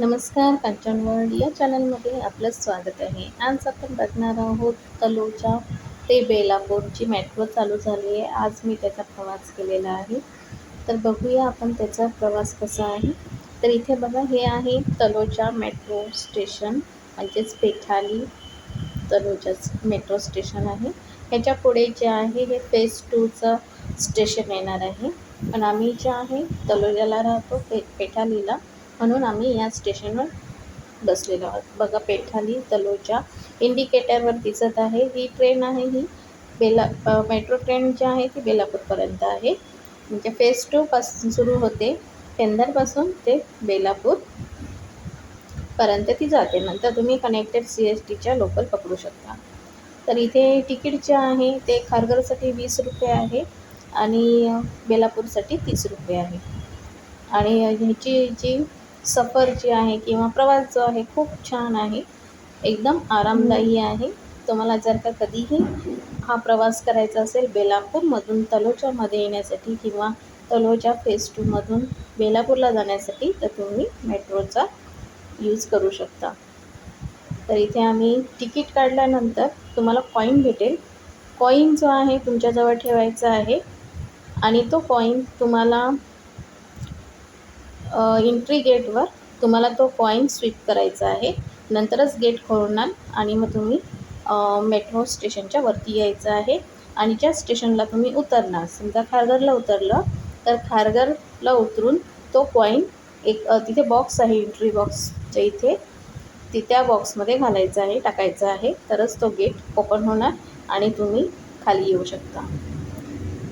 नमस्कार कांचन वर्ल्ड या चॅनलमध्ये आपलं स्वागत आहे. आज आपण बघणार आहोत तलोजा ते बेलापूरची मेट्रो चालू झाली आहे. आज मी त्याचा प्रवास केलेला आहे. तर बघूया आपण त्याचा प्रवास कसा आहे. तर इथे बघा हे आहे तलोजा मेट्रो स्टेशन म्हणजेच पेठाली तलोजा मेट्रो स्टेशन आहे. ह्याच्या पुढे जे आहे हे फेज टूचं स्टेशन येणार आहे. पण आम्ही जे आहे तलोजाला राहतो पे पेठालीला. म्हणून आम्ही या स्टेशनवर बसलेलो आहोत. बघा पेठाली तलोजा इंडिकेटरवर दिसत आहे. ही ट्रेन आहे ही बेला मेट्रो ट्रेन जी आहे ती बेलापूरपर्यंत आहे. म्हणजे फेज टूपासून सुरू होते. पेंदरपासून ते बेलापूर पर्यंत ती जाते. नंतर तुम्ही कनेक्टेड सी एस टीच्या लोकल पकडू शकता. तर इथे तिकीट जे आहे ते खारघरसाठी वीस रुपये आहे आणि बेलापूरसाठी तीस रुपये आहे. आणि ह्याची जी सफर जी आहे किंवा प्रवास जो आहे खूप छान आहे. एकदम आरामदायी आहे. तुम्हाला जर का कधीही हा प्रवास करायचा असेल बेलापूरमधून तलोजामध्ये येण्यासाठी किंवा तलोजा फेस टूमधून बेलापूरला जाण्यासाठी तर तुम्ही मेट्रोचा यूज करू शकता. तर इथे आम्ही तिकीट काढल्यानंतर तुम्हाला कॉईन भेटेल. कॉईन जो आहे तुमच्याजवळ ठेवायचा आहे. आणि तो कॉईन तुम्हाला एंट्री गेटवर तुम्हाला तो कॉईन स्वीप करायचा आहे. नंतरच गेट खोलणार आणि मग तुम्ही मेट्रो स्टेशनच्या वरती यायचं आहे. आणि ज्या स्टेशनला तुम्ही उतरणार समजा खारघरला उतरलं तर खारघरला उतरून तो कॉईन एक तिथे बॉक्स आहे एंट्री बॉक्सच्या इथे. ती त्या बॉक्समध्ये घालायचा आहे टाकायचा आहे. तरच तो गेट ओपन होणार आणि तुम्ही खाली येऊ शकता.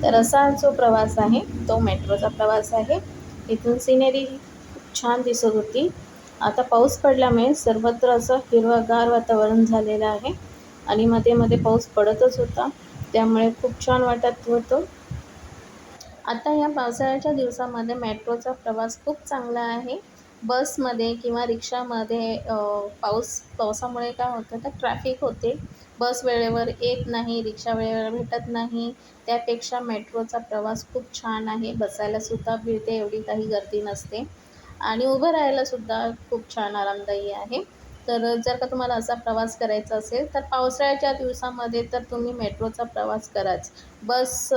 तर असा जो प्रवास आहे तो मेट्रोचा प्रवास आहे. इथून सिनेरी खूप छान दिसत होती. आता पाऊस पडल्यामुळे सर्वत्र असं हिरवंगार वातावरण झालेलं आहे आणि मध्ये मध्ये पाऊस पडतच होता. त्यामुळे खूप छान वाटत होतं. आता या पावसाळ्याच्या दिवसामध्ये मेट्रोचा प्रवास खूप चांगला आहे. बसमध्ये किंवा रिक्षामध्ये पाऊस पावसामुळे काय होतं तर ट्रॅफिक होते. बस वेळेवर येत नाही रिक्षा वेळेवर भेटत नाही. त्यापेक्षा मेट्रोचा प्रवास खूप छान आहे. बसायलासुद्धा मिळते एवढी काही गर्दी नसते. आणि उभं राहायलासुद्धा खूप छान आरामदायी आहे. तर जर का तुम्हाला असा प्रवास करायचा असेल तर पावसाळ्याच्या दिवसामध्ये तर तुम्ही मेट्रोचा प्रवास कराच. बस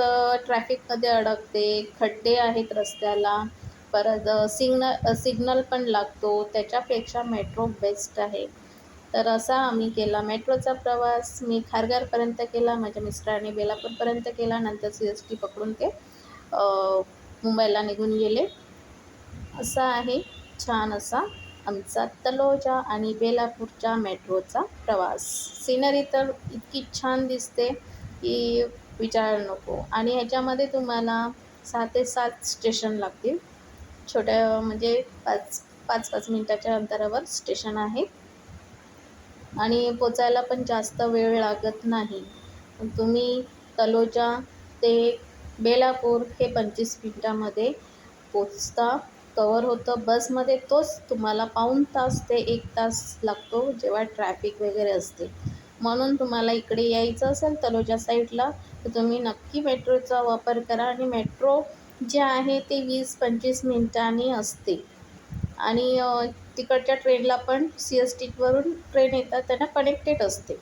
ट्रॅफिकमध्ये अडकते खड्डे आहेत रस्त्याला परत सिग्नल सिग्नल पण लागतो. त्याच्यापेक्षा मेट्रो बेस्ट आहे. तर असा आम्ही केला. मेट्रोचा प्रवास मी खारघरपर्यंत केला माझ्या मिस्टरांनी बेलापूरपर्यंत केला नंतर सी एस टी पकडून ते मुंबईला निघून गेले. असा आहे छान असा आमचा तलोजा आणि बेलापूरच्या मेट्रोचा प्रवास. सिनरी तर इतकी छान दिसते की विचारायला नको. आणि ह्याच्यामध्ये तुम्हाला सहा ते सात स्टेशन लागतील. छोट्या म्हणजे पाच पाच पाच मिनटाच्या अंतरावर स्टेशन आहे. आणि पोचायला पण जास्त वेळ लागत नाही. तुम्ही तलोजा ते बेलापूर हे पंचवीस मिनटामध्ये पोचता. कवर होतं बसमध्ये तोच तुम्हाला पाऊण तास ते एक तास लागतो जेव्हा ट्रॅफिक वगैरे असते. म्हणून तुम्हाला इकडे यायचं असेल तलोजा साईडला तर तुम्ही नक्की मेट्रोचा वापर करा आणि मेट्रो जे आहे ते वीस पंचवीस मिनटांनी असते. आणि तिकडच्या ट्रेनला पण सी एस टीवरून ट्रेन येतात त्यांना कनेक्टेड असते.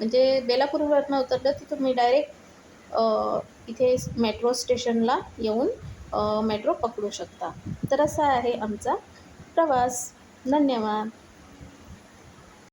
म्हणजे बेलापूरवरनं उतरलं की तुम्ही डायरेक्ट इथे मेट्रो स्टेशनला येऊन मेट्रो पकडू शकता. तर असा आहे आमचा प्रवास. धन्यवाद.